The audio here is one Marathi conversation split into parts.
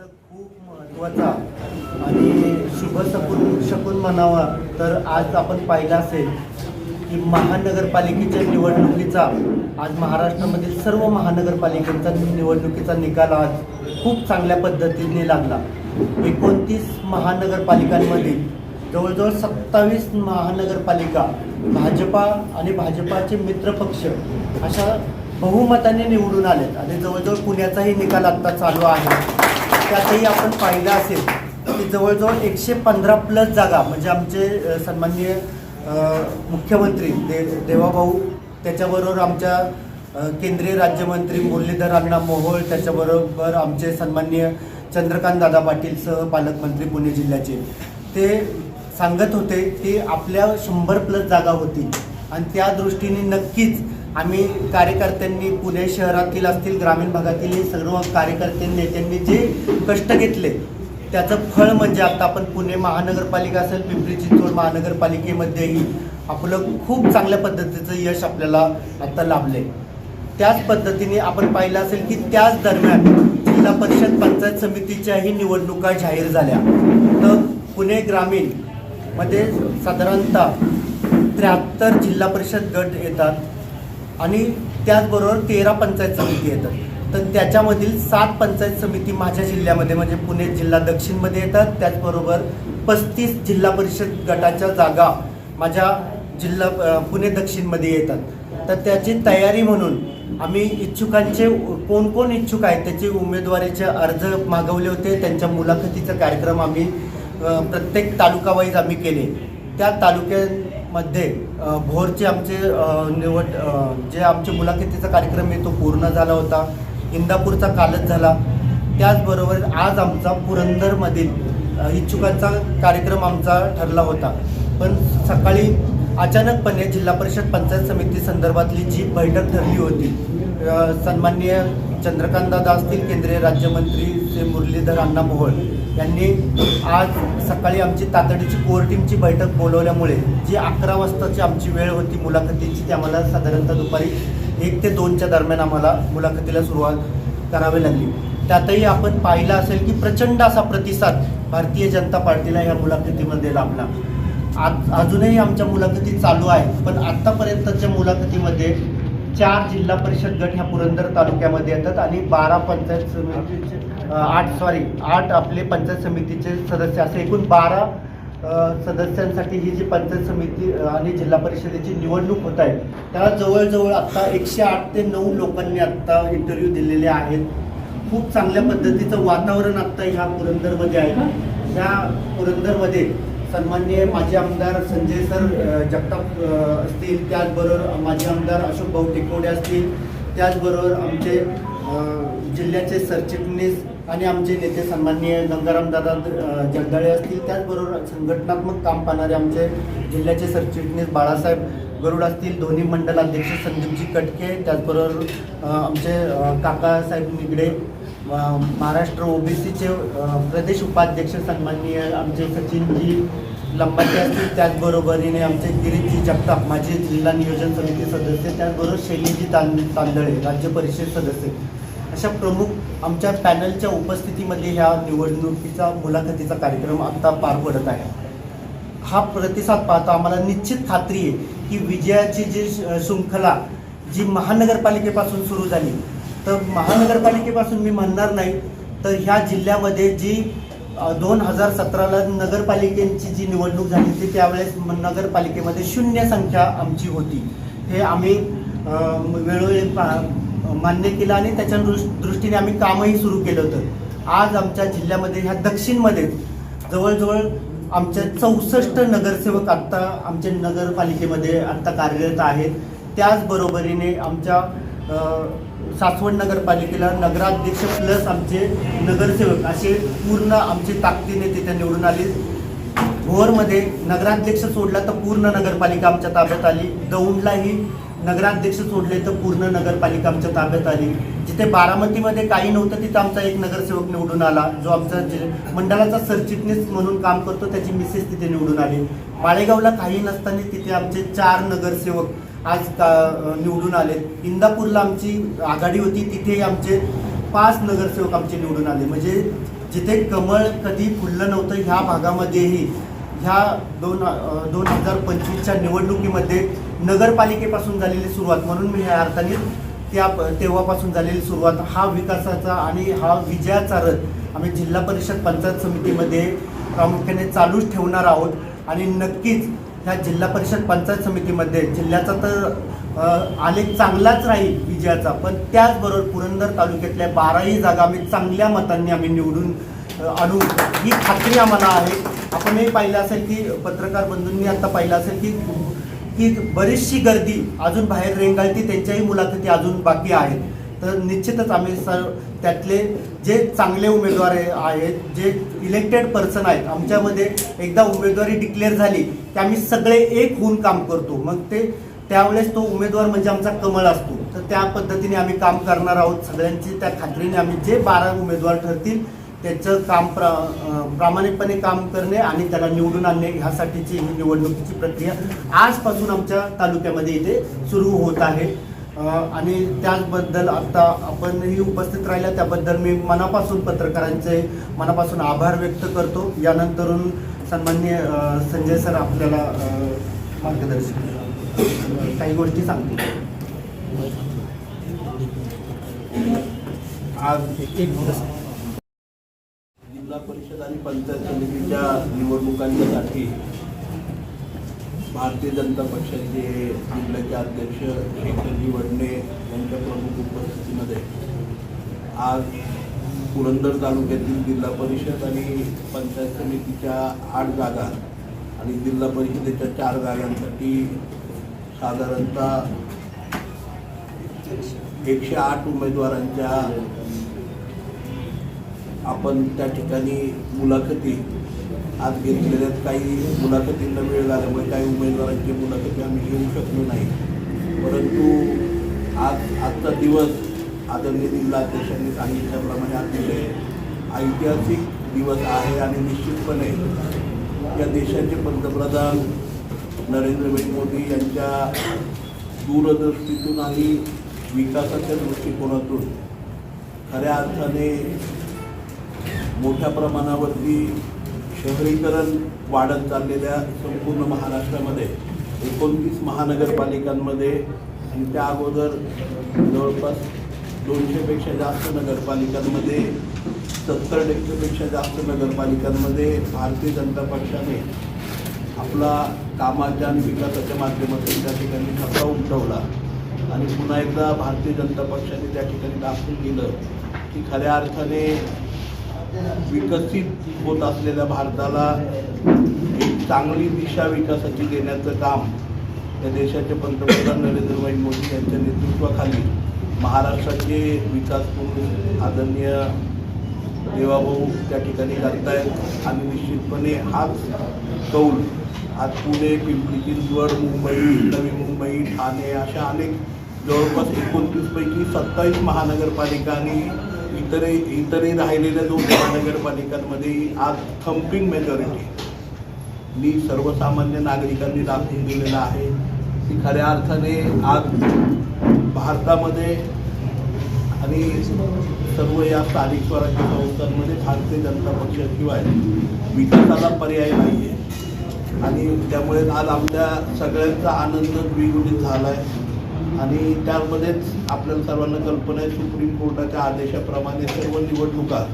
तर खूप महत्त्वाचा. आणि शुभ शकून शकून म्हणावा तर आज आपण पाहिलं असेल की महानगरपालिकेच्या निवडणुकीचा आज महाराष्ट्रामधील सर्व महानगरपालिकांचा निवडणुकीचा निकाल आज खूप चांगल्या पद्धतीने लागला. एकोणतीस महानगरपालिकांमध्ये जवळजवळ सत्तावीस महानगरपालिका भाजपा आणि भाजपाचे मित्रपक्ष अशा बहुमताने निवडून आलेत. आणि जवळजवळ पुण्याचाही निकाल आत्ता चालू आहे. त्यातही आपण पाहिलं असेल की जवळजवळ एकशे पंधरा प्लस जागा म्हणजे आमचे सन्मान्य सन्माननीय मुख्यमंत्री दे देवाभाऊ त्याच्याबरोबर आमच्या केंद्रीय राज्यमंत्री मुरलीधर अण्णा मोहोळ त्याच्याबरोबर आमचे सन्माननीय चंद्रकांत दादा पाटील सह पालकमंत्री पुणे जिल्ह्याचे. ते सांगत होते की आपल्या शंभर प्लस जागा होती आणि त्या दृष्टीने नक्कीच आम्ही कार्यकर्त्यांनी पुणे शहरातील असतील ग्रामीण भागातील सर्व कार्यकर्त्यांनी नेत्यांनी जे कष्ट घेतले त्याचं फळ म्हणजे आता आपण पुणे महानगरपालिका असेल पिंपरी चिंचवड महानगरपालिकेमध्येही आपलं खूप चांगल्या पद्धतीचं यश आपल्याला आता लाभले त्याच पद्धतीने आपण पाहिलं असेल की त्याच दरम्यान जिल्हा परिषद पंचायत समितीच्याही निवडणुका जाहीर झाल्या. तर पुणे ग्रामीणमध्ये साधारणतः त्र्याहत्तर जिल्हा परिषद गट येतात. आणि त्याचबरोबर तेरा पंचायत समिती येतात. तर त्याच्यामधील सात पंचायत समिती माझ्या जिल्ह्यामध्ये म्हणजे पुणे जिल्हा दक्षिणमध्ये येतात. त्याचबरोबर पस्तीस जिल्हा परिषद गटाच्या जागा माझ्या जिल्हा पुणे दक्षिणमध्ये येतात. तर त्याची तयारी म्हणून आम्ही इच्छुकांचे कोण कोण इच्छुक आहेत त्याचे उमेदवारीचे अर्ज मागवले होते. त्यांच्या मुलाखतीचा कार्यक्रम आम्ही प्रत्येक तालुकावाईज आम्ही केले. त्या तालुक्यामध्ये भोरचे आमचे निवड जे आमचे मुलाखतीचा कार्यक्रम आहे तो पूर्ण झाला होता. इंदापूरचा कालच झाला. त्याचबरोबर आज आमचा पुरंदरमधील इच्छुकांचा कार्यक्रम आमचा ठरला होता. पण सकाळी अचानकपणे जिल्हा परिषद पंचायत समिती संदर्भातली जी बैठक ठरली होती अ, सन्माननीय चंद्रकांतदादा असतील केंद्रीय राज्यमंत्री श्री मुरलीधर अण्णा मोहोळ यांनी आज सकाळी आमची तातडीची कोर टीमची बैठक बोलवल्यामुळे जी अकरा वाजताची आमची वेळ होती मुलाखतीची ती आम्हाला साधारणतः दुपारी एक ते दोनच्या दरम्यान आम्हाला मुलाखतीला सुरुवात करावी लागली. त्यातही आपण पाहिलं असेल की प्रचंड असा प्रतिसाद भारतीय जनता पार्टीला या मुलाखतीमध्ये लाभला. आज अजूनही आमच्या मुलाखती चालू आहे पण आत्तापर्यंतच्या मुलाखतीमध्ये चार जिल्हा परिषद गट ह्या पुरंदर तालुक्यामध्ये येतात आणि बारा पंचायत समितीचे आठ सॉरी आठ आपले पंचायत समितीचे सदस्य असे एकूण बारा सदस्यांसाठी ही जी पंचायत समिती आणि जिल्हा परिषदेची निवडणूक होत आहे त्या जवळजवळ आत्ता एकशे आठ ते नऊ लोकांनी आत्ता इंटरव्ह्यू दिलेले आहेत. खूप चांगल्या पद्धतीचं वातावरण आत्ता ह्या पुरंदरमध्ये आहे ह्या पुरंदरमध्ये सन्माननीय माजी आमदार संजय सर जगताप असतील त्याचबरोबर माजी आमदार अशोक भाऊ टेकवडे असतील त्याचबरोबर आमचे जिल्ह्याचे सरचिटणीस आणि आमचे नेते सन्माननीय गंगाराम दादा जगदाळे असतील त्याचबरोबर संघटनात्मक काम पाहणारे आमचे जिल्ह्याचे सरचिटणीस बाळासाहेब गरुड असतील दोन्ही मंडल अध्यक्ष संदीपजी कटके त्याचबरोबर आमचे काकासाहेब निगडे महाराष्ट्र ओबीसीचे प्रदेश उपाध्यक्ष सन्माननीय आमचे सचिनजी लंबाटे असतील त्याचबरोबरीने आमचे गिरीजी जगताप माजी जिल्हा नियोजन समिती सदस्य त्याचबरोबर शैलीजी तां तांदळे राज्य परिषद सदस्य. अशा प्रमुख आमच्या पॅनलच्या उपस्थितीमध्ये ह्या निवडणुकीचा मुलाखतीचा कार्यक्रम आत्ता पार पडत आहे. हा प्रतिसाद पाहता आम्हाला निश्चित खात्री आहे की विजयाची जी श- शृंखला जी महानगरपालिकेपासून सुरू झाली तर महानगरपालिकेपासून मी म्हणणार नाही तर ह्या जिल्ह्यामध्ये जी दोन हजार सतराला नगरपालिकेची जी निवडणूक झाली ती त्यावेळेस म- नगरपालिकेमध्ये शून्य संख्या आमची होती. हे आम्ही वेळोवेळी पा- मान्य केलं आणि त्याच्या दृष्टीने आम्ही कामही सुरू केलं होतं. आज आमच्या जिल्ह्यामध्ये ह्या दक्षिणमध्ये जवळजवळ आमच्या चौसष्ट नगरसेवक आत्ता आमच्या नगरपालिकेमध्ये आत्ता कार्यरत आहेत. त्याचबरोबरीने आमच्या सासवड नगरपालिकेला नगराध्यक्ष प्लस आमचे नगरसेवक असे पूर्ण आमची ताकदीने तिथे निवडून आली. भोरमध्ये नगराध्यक्ष सोडला तर पूर्ण नगरपालिका आमच्या ताब्यात आली. दौंडलाही नगराध्यक्ष सोडले तर पूर्ण नगरपालिका आमच्या ताब्यात आली. जिथे बारामतीमध्ये काही नव्हतं तिथं आमचा एक नगरसेवक निवडून आला जो आमचा मंडळाचा सरचिटणीस म्हणून काम करतो त्याची मिसेस तिथे निवडून आली. माळेगावला काही नसताना तिथे आमचे चार नगरसेवक आज का निवडून आले. इंदापूरला आमची आघाडी होती तिथे आमचे पाच नगरसेवक आमचे निवडून आले. म्हणजे जिथे कमळ कधी फुललं नव्हतं ह्या भागामध्येही ह्या दोन दोन हजार पंचवीसच्या निवडणुकीमध्ये नगरपालिकेपासून झालेली सुरुवात म्हणून मी ह्या अर्थाने त्या तेव्हापासून झालेली सुरुवात हा विकासाचा आणि हा विजयाचा रथ आम्ही जिल्हा परिषद पंचायत समितीमध्ये प्रामुख्याने चालूच ठेवणार आहोत. आणि नक्कीच ह्या जिल्हा परिषद पंचायत समितीमध्ये जिल्ह्याचा तर आलेख चांगलाच राहील विजयाचा पण त्याचबरोबर पुरंदर तालुक्यातल्या बाराही जागा आम्ही चांगल्या मतांनी आम्ही निवडून आणू. ही खात्री आम्हाला आहे. आपणही पाहिलं असेल की पत्रकार बंधूंनी आता पाहिलं असेल की की बरीचशी गर्दी अजून बाहेर रेंगाळती त्यांच्याही मुलाखती अजून बाकी आहेत. तर निश्चितच आम्ही सर त्यातले जे चांगले उमेदवार आहेत जे इलेक्टेड पर्सन आहेत आमच्यामध्ये एकदा उमेदवारी डिक्लेअर झाली की आम्ही सगळे एक होऊन काम करतो. मग ते त्यावेळेस तो उमेदवार म्हणजे आमचा कमळ असतो. तर त्या पद्धतीने आम्ही काम करणार आहोत. सगळ्यांची त्या खात्रीने आम्ही जे बारा उमेदवार ठरतील त्याचं काम प्रा प्रामाणिकपणे काम करणे आणि त्याला निवडून आणणे ह्यासाठीची ही निवडणुकीची प्रक्रिया आजपासून आमच्या तालुक्यामध्ये इथे सुरू होत आहे. आणि त्याचबद्दल आत्ता आपणही उपस्थित राहिल्या त्याबद्दल मी मनापासून पत्रकारांचे मनापासून आभार व्यक्त करतो. यानंतरून सन्मान्य संजय सर आपल्याला मार्गदर्शन काही गोष्टी सांगतील. आज जिल्हा परिषद आणि पंचायत समितीच्या निवडणुकांच्यासाठी भारतीय जनता पक्षाचे जिल्ह्याचे अध्यक्ष शेखरजी वडणे यांच्या प्रमुख उपस्थितीमध्ये आज पुरंदर तालुक्यातील जिल्हा परिषद आणि पंचायत समितीच्या आठ जागा आणि जिल्हा परिषदेच्या चार जागांसाठी साधारणतः एकशे आठ उमेदवारांच्या आपण त्या ठिकाणी मुलाखती आज घेतलेल्या काही मुलाखतींना वेळ झाल्यामुळे काही उमेदवारांची मुलाखती आम्ही घेऊ शकलो नाही. परंतु आज आजचा दिवस आदरणीय जिल्हाध्यक्षांनी सांगितल्याप्रमाणे अतिशय ऐतिहासिक दिवस आहे आणि निश्चितपणे या देशाचे पंतप्रधान नरेंद्रभाई मोदी यांच्या दूरदृष्टीतून आणि विकासाच्या दृष्टिकोनातून खऱ्या अर्थाने मोठ्या प्रमाणावरती शहरीकरण वाढत चाललेल्या संपूर्ण महाराष्ट्रामध्ये एकोणतीस महानगरपालिकांमध्ये आणि त्या अगोदर जवळपास दोनशेपेक्षा जास्त नगरपालिकांमध्ये सत्तर टक्केपेक्षा जास्त नगरपालिकांमध्ये भारतीय जनता पक्षाने आपला कामाच्या आणि विकासाच्या माध्यमातून त्या ठिकाणी ठसा उमटवला. आणि पुन्हा एकदा भारतीय जनता पक्षाने त्या ठिकाणी दाखवून दिलं की खऱ्या अर्थाने विकसित होत असलेल्या भारताला एक चांगली दिशा विकासाची देण्याचं काम या देशाचे पंतप्रधान नरेंद्रभाई मोदी यांच्या नेतृत्वाखाली महाराष्ट्राचे विकास म्हणून आदरणीय देवाभाऊ त्या ठिकाणी करतायत. आणि निश्चितपणे हाच कौल आज पुणे पिंपरी चिंचवड मुंबई नवी मुंबई ठाणे अशा अनेक जवळपास एकोणतीसपैकी सत्तावीस महानगरपालिका इतर इतरही इतरही राहिलेल्या दोन महानगरपालिकांमध्ये आज थंपिंग मेजॉरिटी मी सर्वसामान्य नागरिकांनी दाखवून दिलेला आहे. की खऱ्या अर्थाने आज भारतामध्ये आणि सर्व या स्थानिक स्वराज्य संस्थांमध्ये भारतीय जनता पक्षाशिवाय विकासाला पर्याय नाही आहे आणि त्यामुळे आज आमच्या सगळ्यांचा आनंद द्विगुणित झाला आहे आणि त्यामध्येच आपल्याला सर्वांना कल्पना आहे सुप्रीम कोर्टाच्या आदेशाप्रमाणे सर्व निवडणुका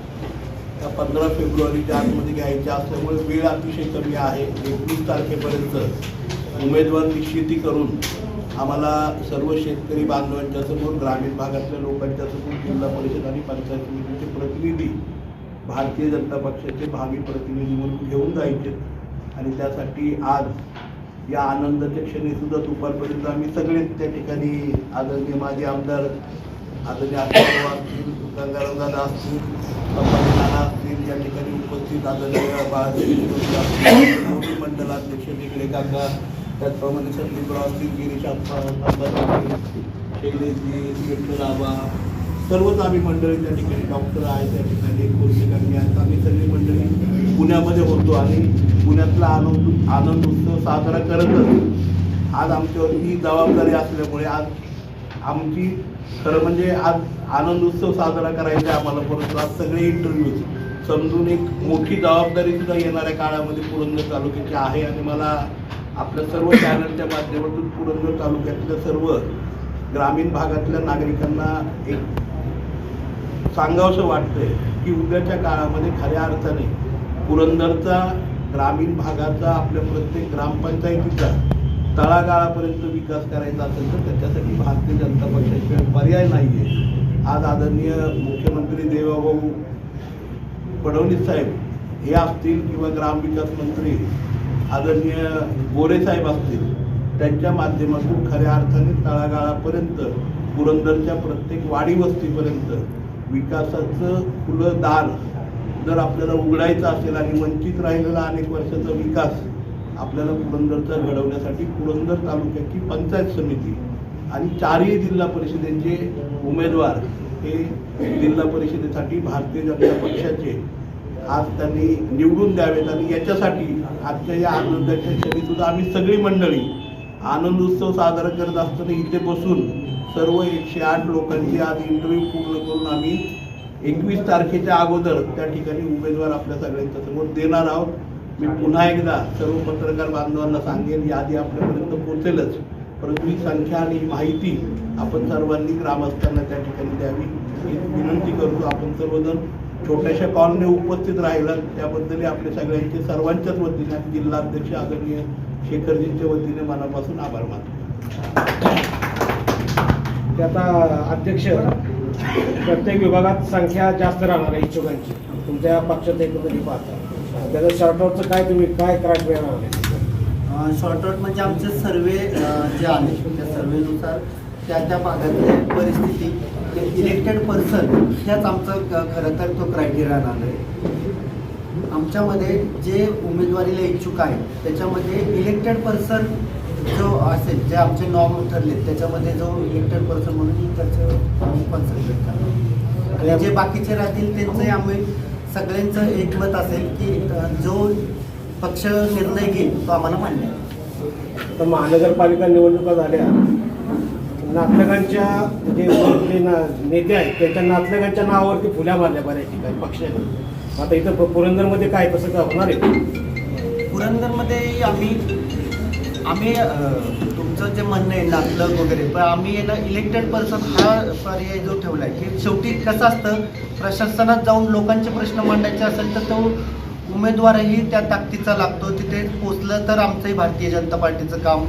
त्या पंधरा फेब्रुवारीच्या आतमध्ये घ्यायच्या असल्यामुळे वेळ अतिशय कमी आहे एकवीस तारखेपर्यंत. उमेदवार निश्चिती करून आम्हाला सर्व शेतकरी बांधवांच्या समोर ग्रामीण भागातल्या लोकांच्या समोर जिल्हा परिषद आणि पंचायत समितीचे प्रतिनिधी भारतीय जनता पक्षाचे भावी प्रतिनिधी म्हणून घेऊन जायचे. आणि त्यासाठी आज या आनंदाच्या क्षणी सुद्धा दुपारपर्यंत आम्ही सगळेच त्या ठिकाणी आदरणीय माझे आमदार आदरणीय आशीर्वाद असतील गंगाराम दादा असतील नाना असतील या ठिकाणी उपस्थित आदरणीय बाळासाहेब मंडलाध्यक्ष निगडे काका त्याचप्रमाणे संदीपराव असतील गिरीश शैलेशजी विठ्ठल सर्वच आम्ही मंडळी त्या ठिकाणी डॉक्टर आहेत त्या ठिकाणी कोर्सेकर्मी आहेत आम्ही सगळी मंडळी पुण्यामध्ये होतो आणि पुण्यातला आनंद आनंद उत्सव साजरा करतच. आज आमच्यावर ही जबाबदारी असल्यामुळे आज आमची खरं म्हणजे आज आनंद उत्सव साजरा करायचा आहे आम्हाला परंतु आज सगळे इंटरव्ह्यूज समजून एक मोठी जबाबदारी सुद्धा येणाऱ्या काळामध्ये पुरंदर तालुक्याची आहे आणि मला आपल्या सर्व चॅनलच्या माध्यमातून पुरंदर तालुक्यातल्या सर्व ग्रामीण भागातल्या नागरिकांना एक सांगावंसं वाटतंय की उद्याच्या काळामध्ये खऱ्या अर्थाने पुरंदरचा ग्रामीण भागाचा आपल्या प्रत्येक ग्रामपंचायतीचा तळागाळापर्यंत विकास करायचा असेल तर त्याच्यासाठी भारतीय जनता पक्षाशिवाय पर्याय नाही आहे आज आदरणीय मुख्यमंत्री देवाभाऊ फडणवीस साहेब हे असतील किंवा ग्रामविकास मंत्री आदरणीय गोरे साहेब असतील त्यांच्या माध्यमातून खऱ्या अर्थाने तळागाळापर्यंत पुरंदरच्या प्रत्येक वाडी वस्तीपर्यंत विकासाचं खुलं दार जर आपल्याला उघडायचं असेल आणि वंचित राहिलेला अनेक वर्षाचा विकास आपल्याला पुरंदरचा घडवण्यासाठी पुरंदर तालुक्याची पंचायत समिती आणि चारही जिल्हा परिषदेचे उमेदवार हे जिल्हा परिषदेसाठी भारतीय जनता पक्षाचे आज त्यांनी निवडून द्यावेत आणि याच्यासाठी आजच्या या आनंदाच्या क्षणीसुद्धा आम्ही सगळी मंडळी आनंद उत्सव साजरा करत असताना इथे बसून सर्व एकशे आठ लोकांची आज इंटरव्ह्यू पूर्ण करून आम्ही एकवीस तारखेच्या अगोदर त्या ठिकाणी उमेदवार आपल्या सगळ्यांच्या समोर देणार आहोत. मी पुन्हा एकदा सर्व पत्रकार बांधवांना सांगेन यादी आपल्यापर्यंत पोहोचेलच. परंतु ही संख्या आणि माहिती आपण सर्वांनी ग्रामस्थांना त्या ठिकाणी द्यावी. ही विनंती करतो आपण सर्वजण. छोट्याशा कॉलने उपस्थित राहिला त्याबद्दल आपल्या सगळ्यांचे सर्वांच्याच वतीने आणि जिल्हाध्यक्ष आदरणीय शेखरजींच्या वतीने मनापासून आभार मानतो. ते आता अध्यक्ष प्रत्येक विभागात संख्या जास्त राहणार आहे इच्छुकांची. तुमच्या पक्षात एकंदरीत पाहता. त्याचं शॉर्टआउटचं काय तुम्ही काय त्रास राहणार आहे? शॉर्टआउट म्हणजे आमचे सर्वे जे आले त्या सर्वेनुसार त्या त्या भागातली परिस्थिती इलेक्टेड पर्सन ह्याच आमचं खरं तर तो क्रायटेरिया राहणार आहे. आमच्यामध्ये जे उमेदवारीला इच्छुक आहे त्याच्यामध्ये इलेक्टेड पर्सन जो असेल जे आमचे नॉर्म ठरले त्याच्यामध्ये जो इलेक्टेड पर्सन म्हणून त्याचं आम्ही कॉन्सन्ट्रेट करणार. आणि जे बाकीचे राहतील त्यांचंही आम्ही सगळ्यांचं एकमत असेल की जो पक्ष निर्णय घेईल तो आम्हाला मान्य आहे. तर महानगरपालिका निवडणुका झाल्या. नातलगांच्या जे नेते आहेत त्यांच्या नातलगांच्या नावावरती फुल्या मारल्या बऱ्याच ठिकाणी पक्षाने. आता इथं पुरंदरमध्ये काय तसं काय होणार आहे? पुरंदरमध्ये आम्ही आम्ही तुमचं जे म्हणणं आहे नातलग वगैरे पण आम्ही ना इलेक्टेड पर्सन हा पर्याय जो ठेवला आहे की शेवटी कसं असतं प्रशासनात जाऊन लोकांचे प्रश्न मांडायचे असेल तर तो उमेदवारही त्या ताकदीचा लागतो तिथे पोचलं तर आमचंही भारतीय जनता पार्टीचं काम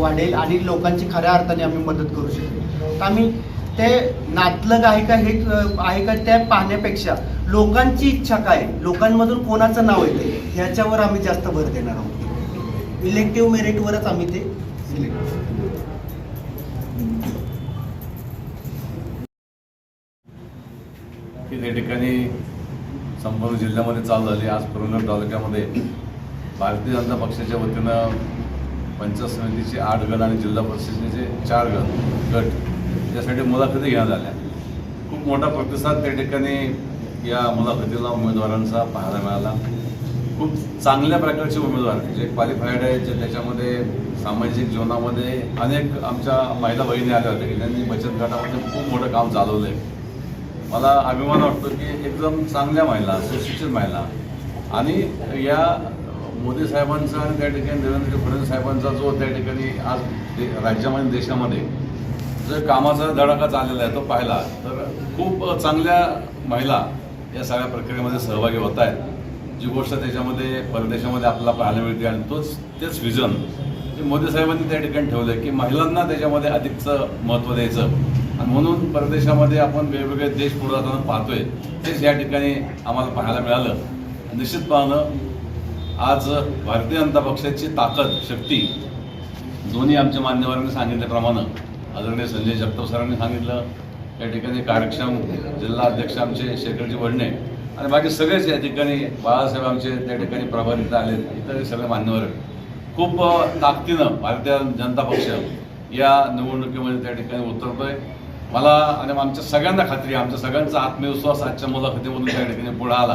वाढेल आणि लोकांची खऱ्या अर्थाने आम्ही मदत करू शकतो तर आम्ही ते नातलग आहे का हे आहे का त्या पाहण्यापेक्षा लोकांची इच्छा काय आहे? लोकांमधून कोणाचं नाव येते ह्याच्यावर आम्ही जास्त भर देणार आहोत इलेक्टिव्ह मेरिटवरच आम्ही ते सिलेक्ट की त्या ठिकाणी संपूर्ण जिल्ह्यामध्ये चालू झाली. आज पुरंदर तालुक्यामध्ये भारतीय जनता पक्षाच्या वतीनं पंचायत समितीचे आठ गट आणि जिल्हा परिषदेचे चार गट गट यासाठी मुलाखती घेण्यात आल्या. खूप मोठा प्रतिसाद त्या ठिकाणी या मुलाखतीला उमेदवारांचा पाहायला मिळाला. खूप चांगल्या प्रकारचे उमेदवार जे क्वालिफाईड आहेत जे त्याच्यामध्ये सामाजिक जीवनामध्ये अनेक आमच्या महिला बहिणी आल्या होत्या की त्यांनी बचत गटामध्ये खूप मोठं काम चालवलं आहे मला अभिमान वाटतो की एकदम चांगल्या महिला सुशिक्षित महिला. आणि या मोदी साहेबांचा आणि त्या ठिकाणी देवेंद्र फडणवीस साहेबांचा जो त्या ठिकाणी आज दे राज्यामध्ये देशामध्ये जो कामाचा धडाका चाललेला आहे तो पाहिला तर खूप चांगल्या महिला या सगळ्या प्रक्रियेमध्ये सहभागी होत आहेत. जी गोष्ट त्याच्यामध्ये परदेशामध्ये आपल्याला पाहायला मिळते आणि तोच तेच विजन जे मोदी साहेबांनी त्या ठिकाणी ठेवलं की महिलांना त्याच्यामध्ये अधिकचं महत्त्व द्यायचं. आणि म्हणून परदेशामध्ये आपण वेगवेगळे देश पुढे जाताना पाहतोय तेच या ठिकाणी आम्हाला पाहायला मिळालं. निश्चितपणानं आज भारतीय जनता पक्षाची ताकद शक्ती दोन्ही आमच्या मान्यवरांनी सांगितल्याप्रमाणे आदरणीय संजय जगताप सरांनी सांगितलं या ठिकाणी कार्यक्षम जिल्हा अध्यक्ष आमचे शेखरजी वडणे आणि बाकी सगळेच या ठिकाणी बाळासाहेब आमचे त्या ठिकाणी प्रभारी इथं आले इतर सगळे मान्यवर खूप ताकदीनं भारतीय जनता पक्ष या निवडणुकीमध्ये त्या ठिकाणी उतरतोय. मला आणि आमच्या सगळ्यांना खात्री आमच्या सगळ्यांचा आत्मविश्वास आजच्या मुलाखतीमधून त्या ठिकाणी पुढे आला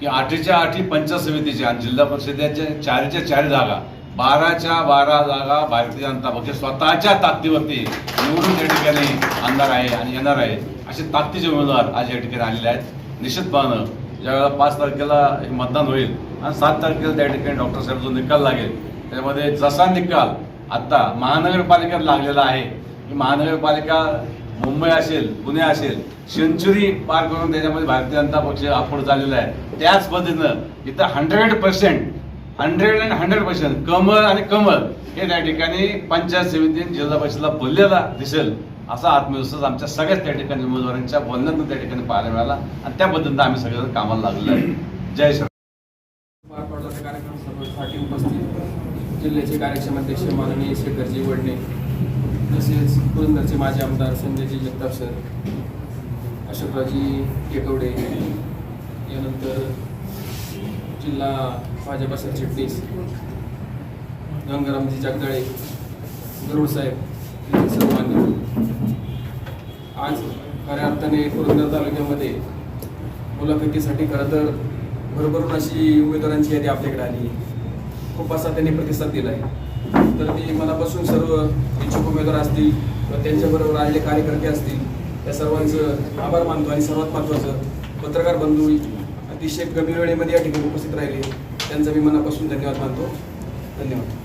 की आठीच्या आठी पंचायत समितीच्या आणि जिल्हा परिषदेच्या चारच्या चार जागा बाराच्या बारा जागा भारतीय जनता पक्ष स्वतःच्या ताकदीवरती निवडून त्या ठिकाणी आणणार आहे आणि येणार आहे असे ताकदीचे उमेदवार आज या ठिकाणी आलेले आहेत. निश्चितपणानं ज्यावेळेला पाच तारखेला हे मतदान होईल आणि सात तारखेला त्या ठिकाणी डॉक्टर साहेब जो निकाल लागेल त्यामध्ये जसा निकाल आत्ता महानगरपालिकेत लागलेला आहे. की महानगरपालिका मुंबई असेल पुणे असेल सेंचुरी पार करून त्याच्यामध्ये भारतीय जनता पक्ष पुढे झालेला आहे. त्याच पद्धतीनं इथं hundred percent hundred and hundred percent कमळ आणि कमळ हे त्या ठिकाणी पंचायत समितीने जिल्हा परिषदला बोललेला दिसेल. असा आत्मविश्वास आमच्या सगळ्याच त्या ठिकाणी उमेदवारांच्या बोलण्यातून त्या ठिकाणी पाहायला मिळाला. आणि त्या पद्धतीनं आम्ही सगळेजण कामाला लागलेलो आहे. जय श्री पार कार्यक्रमासाठी उपस्थित जिल्ह्याचे कार्यक्षम अध्यक्ष माननीय शेखरजी वडणे तसेच पुरंदरचे माजी आमदार संजयजी जगताप सर अशोकराजी टेकवडे यानंतर जिल्हा भाजपा सरचिटणीस गंगारामजी जगदाळे गरुड साहेब सर्वांनी आज खऱ्या अर्थाने पुरंदर तालुक्यामध्ये मुलाखतीसाठी खरं तर भरभरून अशी उमेदवारांची यादी आपल्याकडे आली. खूप असा त्यांनी प्रतिसाद दिला आहे तर ती मनापासून सर्व इच्छुक उमेदवार असतील व त्यांच्याबरोबर आलेले कार्यकर्ते असतील त्या सर्वांचं आभार मानतो आणि सर्वात महत्त्वाचं पत्रकार बंधू अतिशय कमी वेळेमध्ये या ठिकाणी उपस्थित राहिले. त्यांचा मी मनापासून धन्यवाद मानतो. धन्यवाद.